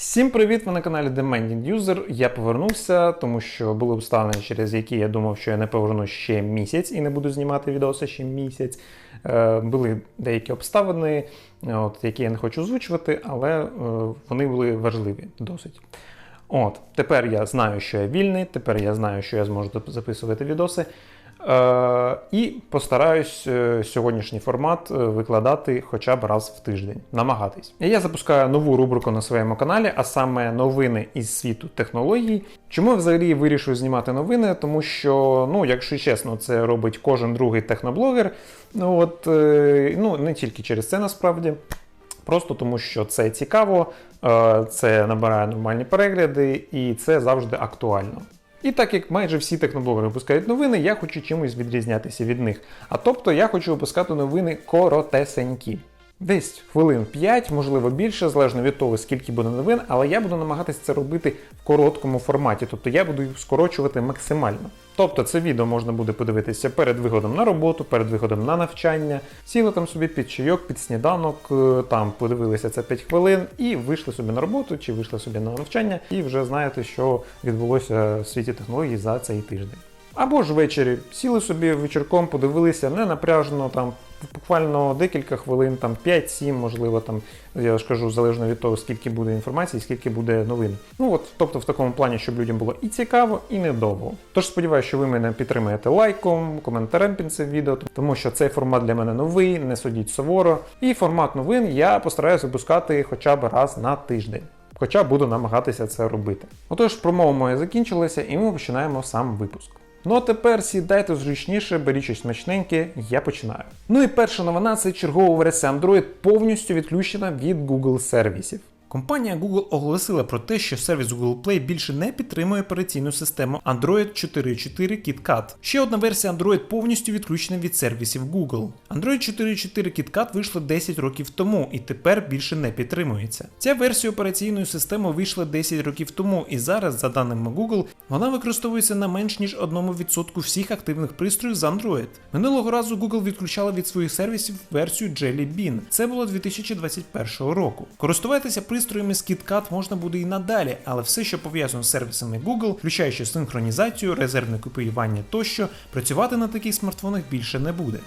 Всім привіт! Ви на каналі Demanding User. Я повернувся, тому що були обставини, через які я думав, що я не повернусь ще місяць і не буду знімати відоси ще місяць. Е, були деякі обставини, от, які я не хочу озвучувати, але е, вони були важливі досить. От, тепер я знаю, що я вільний, тепер я знаю, що я зможу записувати відоси. Е, і постараюсь е, сьогоднішній формат е, викладати хоча б раз в тиждень, намагатись. Я запускаю нову рубрику на своєму каналі, а саме новини із світу технологій. Чому я взагалі вирішив знімати новини? Тому що, ну, якщо чесно, це робить кожен другий техноблогер. Ну, от, ну, не тільки через це насправді. Просто тому, що це цікаво, це набирає нормальні перегляди і це завжди актуально. І так як майже всі техноблогери випускають новини, я хочу чимось відрізнятися від них. А тобто я хочу випускати новини коротесенькі. Десь хвилин 5, можливо більше, залежно від того, скільки буде новин, але я буду намагатися це робити в короткому форматі, тобто я буду їх скорочувати максимально. Тобто це відео можна буде подивитися перед виходом на роботу, перед виходом на навчання, сіли там собі під чайок, під сніданок, е, там подивилися це 5 хвилин і вийшли собі на роботу чи вийшли собі на навчання, і вже знаєте, що відбулося в світі технологій за цей тиждень. Або ж ввечері сіли собі вечірком, подивилися не напряжено, там буквально декілька хвилин, там 5-7, можливо, там я ж кажу, залежно від того, скільки буде інформації, скільки буде новин. Ну от, тобто в такому плані, щоб людям було і цікаво, і недовго. Тож сподіваюся, що ви мене підтримаєте лайком, коментарем під цим відео, тому що цей формат для мене новий, не судіть суворо. І формат новин я постараюся випускати хоча б раз на тиждень. Хоча буду намагатися це робити. Отож, промова моя закінчилася, і ми починаємо сам випуск. Ну а тепер сідайте зручніше, беріть щось смачненьке, я починаю. Ну і перша новина це чергова версія Android повністю відключена від Google сервісів. Компанія Google оголосила про те, що сервіс Google Play більше не підтримує операційну систему Android 4.4 KitKat. Ще одна версія Android повністю відключена від сервісів Google. Android 4.4 KitKat вийшла 10 років тому і тепер більше не підтримується. Ця версія операційної системи вийшла 10 років тому, і зараз, за даними Google, вона використовується на менш ніж 1% всіх активних пристроїв з Android. Минулого разу Google відключала від своїх сервісів версію Jelly Bean. Це було 2021 року. Користуватися пристроями з KitKat можна буде і надалі, але все, що пов'язано з сервісами Google, включаючи синхронізацію, резервне копіювання тощо, працювати на таких смартфонах більше не буде.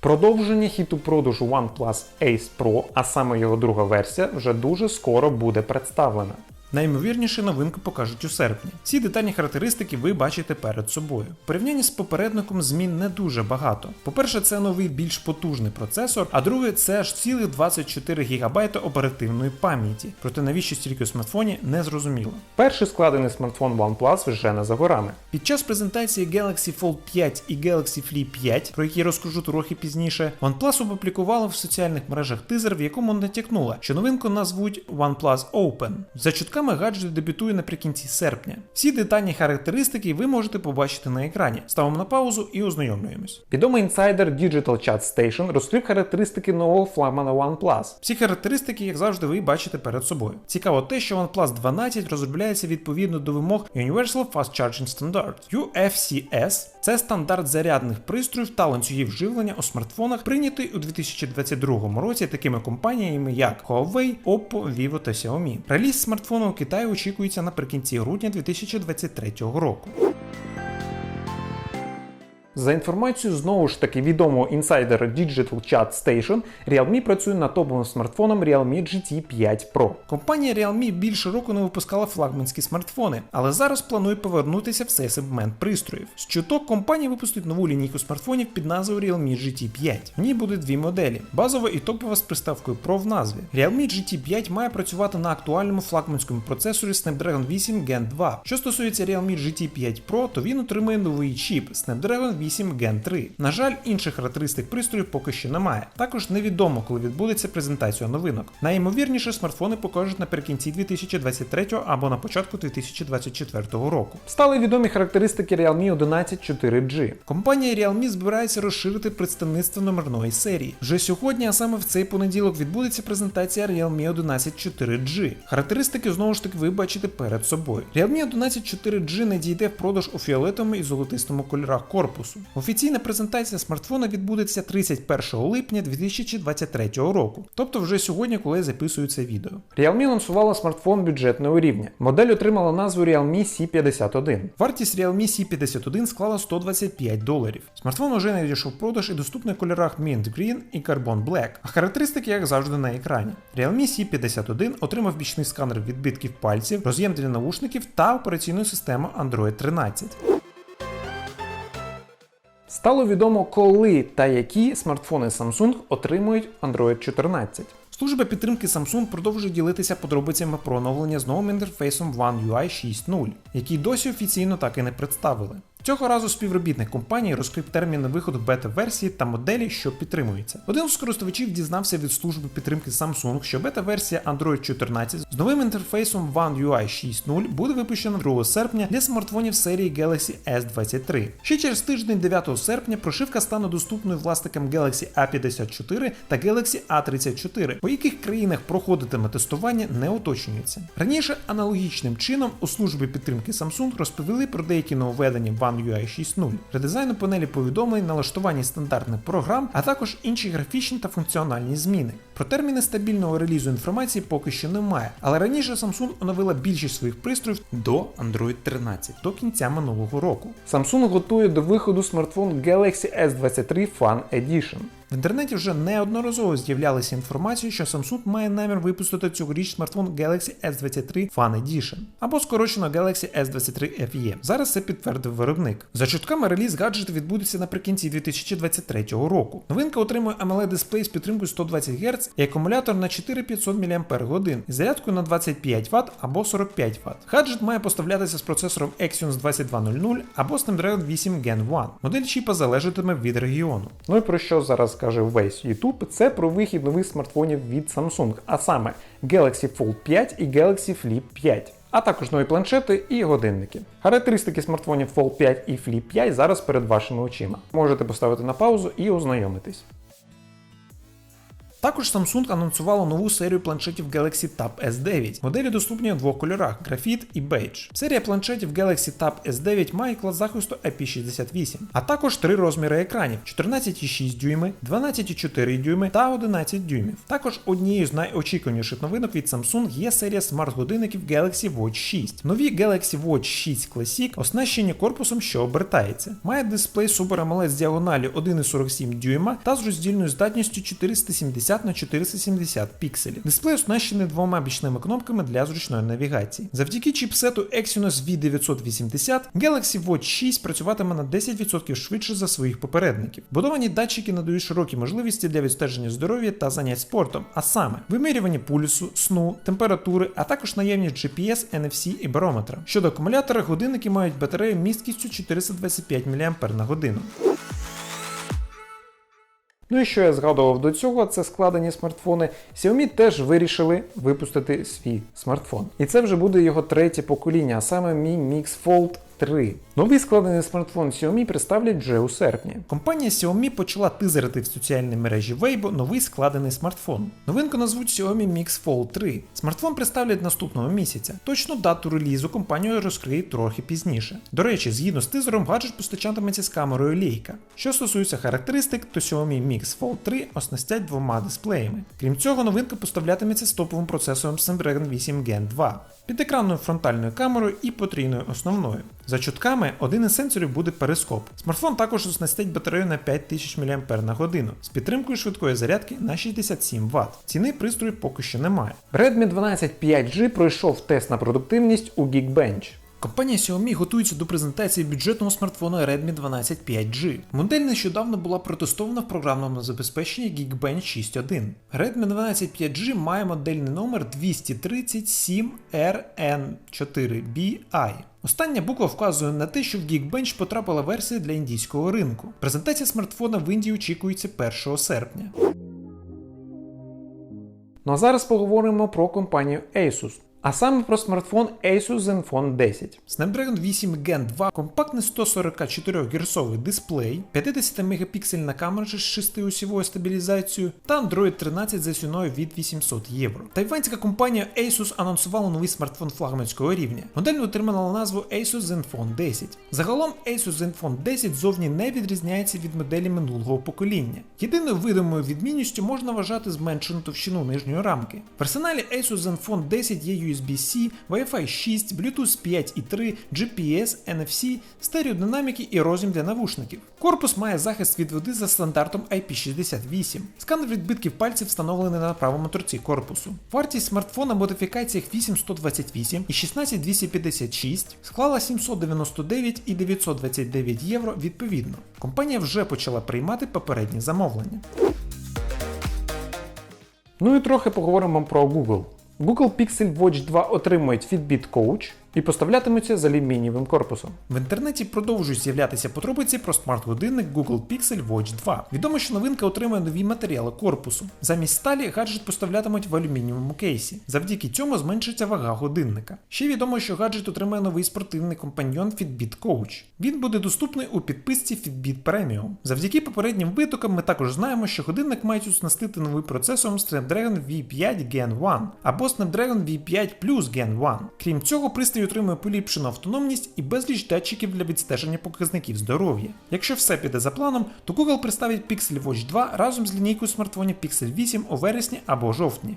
Продовження хіту продажу OnePlus Ace Pro, а саме його друга версія, вже дуже скоро буде представлена. Наймовірніше новинку покажуть у серпні. Ці детальні характеристики ви бачите перед собою. В порівнянні з попередником змін не дуже багато. По-перше, це новий більш потужний процесор, а друге, це аж цілих 24 ГБ оперативної пам'яті. Проте навіщо стільки у смартфоні не зрозуміло. Перший складений смартфон OnePlus вже не за горами. Під час презентації Galaxy Fold 5 і Galaxy Flip 5, про які я розкажу трохи пізніше, OnePlus опублікувала в соціальних мережах тизер, в якому натякнула, що новинку назвуть OnePlus Open. За чутками гаджет дебютує наприкінці серпня. Всі детальні характеристики ви можете побачити на екрані. Ставимо на паузу і ознайомлюємось. Відомий інсайдер Digital Chat Station розкрив характеристики нового флагмана OnePlus. Всі характеристики, як завжди, ви бачите перед собою. Цікаво те, що OnePlus 12 розробляється відповідно до вимог Universal Fast Charging Standard UFCS. Це стандарт зарядних пристроїв та ланцюгів живлення у смартфонах, прийнятий у 2022 році такими компаніями, як Huawei, Oppo, Vivo та Xiaomi. Реліз смартфону у Китаї очікується наприкінці грудня 2023 року. За інформацією знову ж таки відомого інсайдера Digital Chat Station, Realme працює над топовим смартфоном Realme GT 5 Pro. Компанія Realme більше року не випускала флагманські смартфони, але зараз планує повернутися в цей сегмент пристроїв. З чуток компанія випустить нову лінійку смартфонів під назвою Realme GT 5. В ній буде дві моделі: базова і топова з приставкою Pro в назві. Realme GT 5 має працювати на актуальному флагманському процесорі Snapdragon 8 Gen 2. Що стосується Realme GT 5 Pro, то він отримує новий чіп Snapdragon 8 Gen 3. На жаль, інших характеристик пристроїв поки що немає. Також невідомо, коли відбудеться презентація новинок. Найімовірніше смартфони покажуть наприкінці 2023 або на початку 2024 року. Стали відомі характеристики Realme 11 4G. Компанія Realme збирається розширити представництво номерної серії. Вже сьогодні, а саме в цей понеділок, відбудеться презентація Realme 11 4G. Характеристики знову ж таки ви бачите перед собою. Realme 11 4G не дійде в продаж у фіолетовому і золотистому кольорах корпусу. Корпусу. Офіційна презентація смартфона відбудеться 31 липня 2023 року, тобто вже сьогодні, коли я записую це відео. Realme анонсувала смартфон бюджетного рівня. Модель отримала назву Realme C51. Вартість Realme C51 склала 125 доларів. Смартфон уже надійшов в продаж і доступний в кольорах Mint Green і Carbon Black, а характеристики, як завжди, на екрані. Realme C51 отримав бічний сканер відбитків пальців, роз'єм для наушників та операційну систему Android 13. Стало відомо, коли та які смартфони Samsung отримують Android 14. Служба підтримки Samsung продовжує ділитися подробицями про оновлення з новим інтерфейсом One UI 6.0, який досі офіційно так і не представили. Цього разу співробітник компанії розкрив терміни виходу бета-версії та моделі, що підтримуються. Один з користувачів дізнався від служби підтримки Samsung, що бета-версія Android 14 з новим інтерфейсом One UI 6.0 буде випущена 2 серпня для смартфонів серії Galaxy S23. Ще через тиждень 9 серпня прошивка стане доступною власникам Galaxy A54 та Galaxy A34, по яких країнах проходитиме тестування не уточнюється. Раніше аналогічним чином у службі підтримки Samsung розповіли про деякі нововведення One UI 6.0, редизайну панелі повідомлень, налаштування стандартних програм, а також інші графічні та функціональні зміни. Про терміни стабільного релізу інформації поки що немає, але раніше Samsung оновила більшість своїх пристроїв до Android 13 до кінця минулого року. Samsung готує до виходу смартфон Galaxy S23 Fan Edition. В інтернеті вже неодноразово з'являлася інформація, що Samsung має намір випустити цьогоріч смартфон Galaxy S23 Fan Edition або скорочено Galaxy S23 FE. Зараз це підтвердив виробник. За чутками реліз гаджету відбудеться наприкінці 2023 року. Новинка отримує AMOLED дисплей з підтримкою 120 Гц і акумулятор на 4500 мАч із зарядкою на 25 Вт або 45 Вт. Гаджет має поставлятися з процесором Exynos 2200 або Snapdragon 8 Gen 1. Модель чіпа залежатиме від регіону. Ну і про що зараз каже весь YouTube? Це про вихід нових смартфонів від Samsung, а саме Galaxy Fold 5 і Galaxy Flip 5. А також нові планшети і годинники. Характеристики смартфонів Fold 5 і Flip 5 зараз перед вашими очима. Можете поставити на паузу і ознайомитись. Також Samsung анонсувала нову серію планшетів Galaxy Tab S9. Моделі доступні у двох кольорах графіт і бейдж. Серія планшетів Galaxy Tab S9 має клас захисту IP68, а також три розміри екранів: 14,6 дюйми, 12,4 дюйми та 11 дюймів. Також однією з найочікуваніших новинок від Samsung є серія смарт-годинників Galaxy Watch 6. Нові Galaxy Watch 6 Classic оснащені корпусом, що обертається. Має дисплей Super AMOLED з діагоналі 1,47 дюйма та з роздільною здатністю 470 на 470 пікселів. Дисплей оснащений двома бічними кнопками для зручної навігації. Завдяки чіпсету Exynos V980 Galaxy Watch 6 працюватиме на 10% швидше за своїх попередників. Будовані датчики надають широкі можливості для відстеження здоров'я та занять спортом, а саме вимірювання пульсу, сну, температури, а також наявність GPS, NFC і барометра. Щодо акумулятора, годинники мають батарею місткістю 425 мАч на годину. Ну і що я згадував до цього, це складені смартфони. Xiaomi теж вирішили випустити свій смартфон. І це вже буде його третє покоління, а саме Mi Mix Fold 3. Новий складений смартфон Xiaomi представлять вже у серпні. Компанія Xiaomi почала тизерити в соціальній мережі Weibo новий складений смартфон. Новинку назвуть Xiaomi Mix Fold 3. Смартфон представлять наступного місяця. Точну дату релізу компанія розкриє трохи пізніше. До речі, згідно з тизером, гаджет постачатиметься з камерою Leica. Що стосується характеристик, то Xiaomi Mix Fold 3 оснастять двома дисплеями. Крім цього, новинка поставлятиметься з топовим процесором Snapdragon 8 Gen 2, підекранною фронтальною камерою і потрійною основною. За чутками, один із сенсорів буде перископ. Смартфон також оснастить батарею на 5000 мАч з підтримкою швидкої зарядки на 67 Вт. Ціни пристрою поки що немає. Redmi 12 5G пройшов тест на продуктивність у Geekbench. Компанія Xiaomi готується до презентації бюджетного смартфона Redmi 12 5G. Модель нещодавно була протестована в програмному забезпеченні Geekbench 6.1. Redmi 12 5G має модельний номер 237RN4BI. Остання буква вказує на те, що в Geekbench потрапила версія для індійського ринку. Презентація смартфона в Індії очікується 1 серпня. Ну а зараз поговоримо про компанію Asus. А саме про смартфон Asus Zenfone 10. Snapdragon 8 Gen 2, компактний 144 герцовий дисплей, 50 мегапіксельна камера з 6-осівою стабілізацією та Android 13 за ціною від 800 євро. Тайванська компанія Asus анонсувала новий смартфон флагманського рівня. Модель отримала назву Asus Zenfone 10. Загалом Asus Zenfone 10 зовні не відрізняється від моделі минулого покоління. Єдиною видимою відмінністю можна вважати зменшену товщину нижньої рамки. В арсеналі Asus Zenfone 10 є USB-C, Wi-Fi 6, Bluetooth 5.3, GPS, NFC, стереодинаміки і розім для навушників. Корпус має захист від води за стандартом IP68. Сканер відбитків пальців встановлений на правому торці корпусу. Вартість смартфона в модифікаціях 8128 і 16256 склала 799 і 929 євро відповідно. Компанія вже почала приймати попередні замовлення. Ну і трохи поговоримо про Google. Google Pixel Watch 2 отримують Fitbit Coach і поставлятимуться з алюмінієвим корпусом. В інтернеті продовжують з'являтися подробиці про смарт-годинник Google Pixel Watch 2. Відомо, що новинка отримує нові матеріали корпусу. Замість сталі гаджет поставлятимуть в алюмінієвому кейсі. Завдяки цьому зменшиться вага годинника. Ще відомо, що гаджет отримає новий спортивний компаньйон Fitbit Coach. Він буде доступний у підписці Fitbit Premium. Завдяки попереднім витокам ми також знаємо, що годинник мають оснастити новим процесором Snapdragon V5 Gen 1 або Snapdragon V5 Plus Gen 1. Крім цього, пристрій отримує поліпшену автономність і безліч датчиків для відстеження показників здоров'я. Якщо все піде за планом, то Google представить Pixel Watch 2 разом з лінійкою смартфонів Pixel 8 у вересні або жовтні.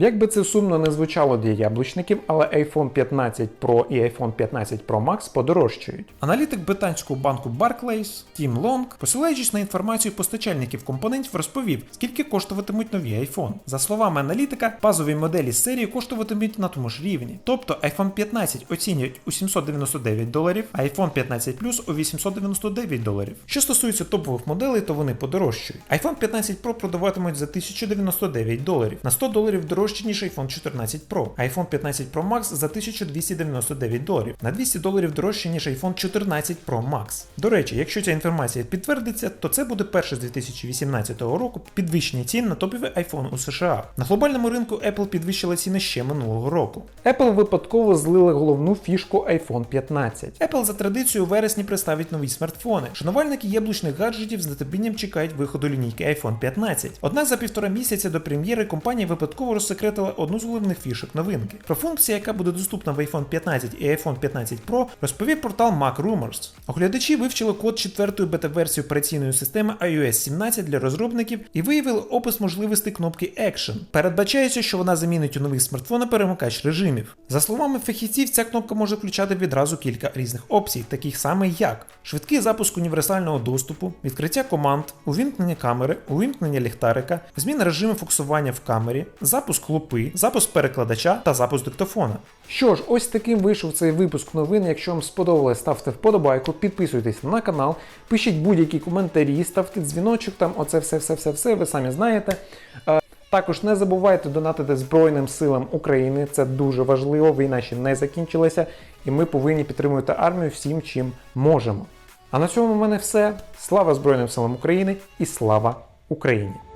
Як би це сумно не звучало для яблучників, але iPhone 15 Pro і iPhone 15 Pro Max подорожчають. Аналітик британського банку Barclays Тім Лонг, посилаючись на інформацію постачальників компонентів, розповів, скільки коштуватимуть нові iPhone. За словами аналітика, базові моделі з серії коштуватимуть на тому ж рівні. Тобто iPhone 15 оцінюють у 799 доларів, а iPhone 15 Plus у 899 доларів. Що стосується топових моделей, то вони подорожчають. iPhone 15 Pro продаватимуть за 1099 доларів, на 100 доларів дорожче, ніж iPhone 14 Pro, iPhone 15 Pro Max за 1299 доларів, на 200 доларів дорожче, ніж iPhone 14 Pro Max. До речі, якщо ця інформація підтвердиться, то це буде перше з 2018 року підвищення цін на топові iPhone у США. На глобальному ринку Apple підвищила ціни ще минулого року. Apple випадково злили головну фішку iPhone 15. Apple за традицією у вересні представить нові смартфони. Шанувальники яблучних гаджетів з нетерпінням чекають виходу лінійки iPhone 15. Однак за півтора місяця до прем'єри компанія випадково розсекретила одну з головних фішок новинки. Про функцію, яка буде доступна в iPhone 15 і iPhone 15 Pro, розповів портал MacRumors. Оглядачі вивчили код четвертої бета-версії операційної системи iOS 17 для розробників і виявили опис можливостей кнопки Action. Передбачається, що вона замінить у нових смартфонах перемикач режимів. За словами фахівців, ця кнопка може включати відразу кілька різних опцій, таких саме як швидкий запуск універсального доступу, відкриття команд, увімкнення камери, увімкнення ліхтарика, зміна режиму фокусування в камері, запуск лупи, запуск перекладача та запуск диктофона. Що ж, ось таким вийшов цей випуск новин. Якщо вам сподобалось, ставте вподобайку, підписуйтесь на канал, пишіть будь-які коментарі, ставте дзвіночок, там оце все, все, все, все, ви самі знаєте. Е, Також не забувайте донатити Збройним силам України. Це дуже важливо. Війна ще не закінчилася, і ми повинні підтримувати армію всім, чим можемо. А на цьому в мене все. Слава Збройним силам України і слава Україні!